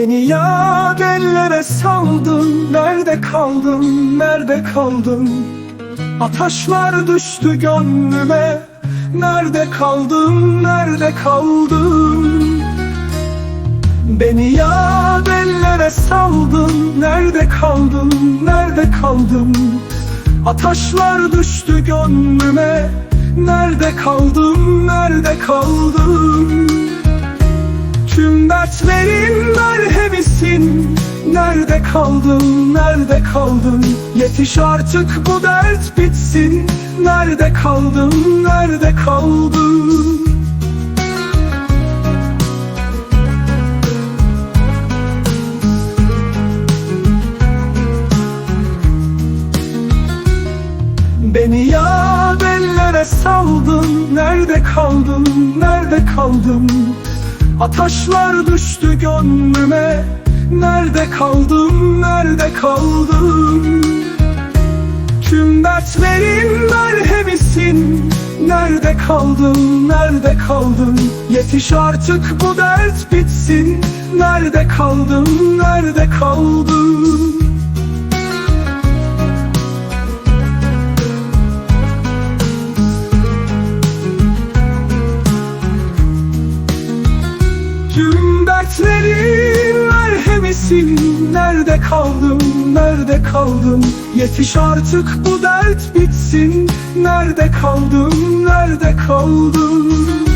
ya ellere saldın. Nerede kaldın, nerede kaldın? Ataşlar düştü gönlüme. Nerede kaldın, nerede kaldın? Beni ya ellere saldın. Nerede kaldın, nerede kaldın? Ataşlar düştü gönlüme. Nerede kaldın, nerede kaldın? Tüm dertlerin merhemisin Nerede kaldın, nerede kaldın? Yetiş artık bu dert bitsin. Nerede kaldın, nerede kaldın? Beni ya ellere saldın. Nerede kaldın, nerede kaldın? Ataşlar düştü gönlüme Nerede kaldın, nerede kaldın Tüm dertlerin merhemisin. Nerede kaldın, nerede kaldın? Yetiş artık bu dert bitsin. Nerede kaldın, nerede kaldın? Tüm dertlerin merhemisin Nerede kaldın, nerede kaldın? Yetiş artık bu dert bitsin. Nerede kaldın, nerede kaldın